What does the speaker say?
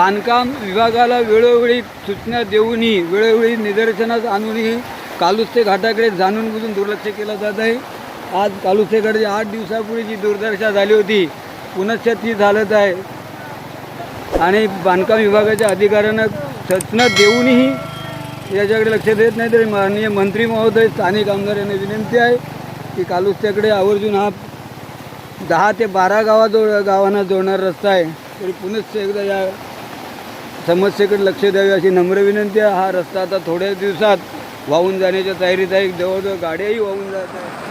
बांधकाम विभागाला वेळोवेळी सूचना देऊनही वेळोवेळी निदर्शनास आणूनही कालुस्ते घाटाकडे जाणून बुजून दुर्लक्ष केलं जात आहे. आज कालुस्तेकडे आठ दिवसापूर्वी जी दुर्दशा झाली होती पुनश्च ती झालत आहे. आणि बांधकाम विभागाच्या अधिकाऱ्यांना सूचना देऊनही याच्याकडे लक्ष देत नाही तरी माननीय मंत्री महोदय स्थानिक आमदार यांना विनंती आहे की कालुस्त्याकडे आवर्जून हा दहा ते बारा गावा जोड गावांना जोडणारा रस्ता आहे. तरी पुनश्च एकदा या समस्येकडे लक्ष द्यावे अशी नम्र विनंती आहे. हा रस्ता आता थोड्या दिवसात वाहून जाण्याच्या तयारीत आहे. जवळजवळ गाड्याही वाहून जात आहे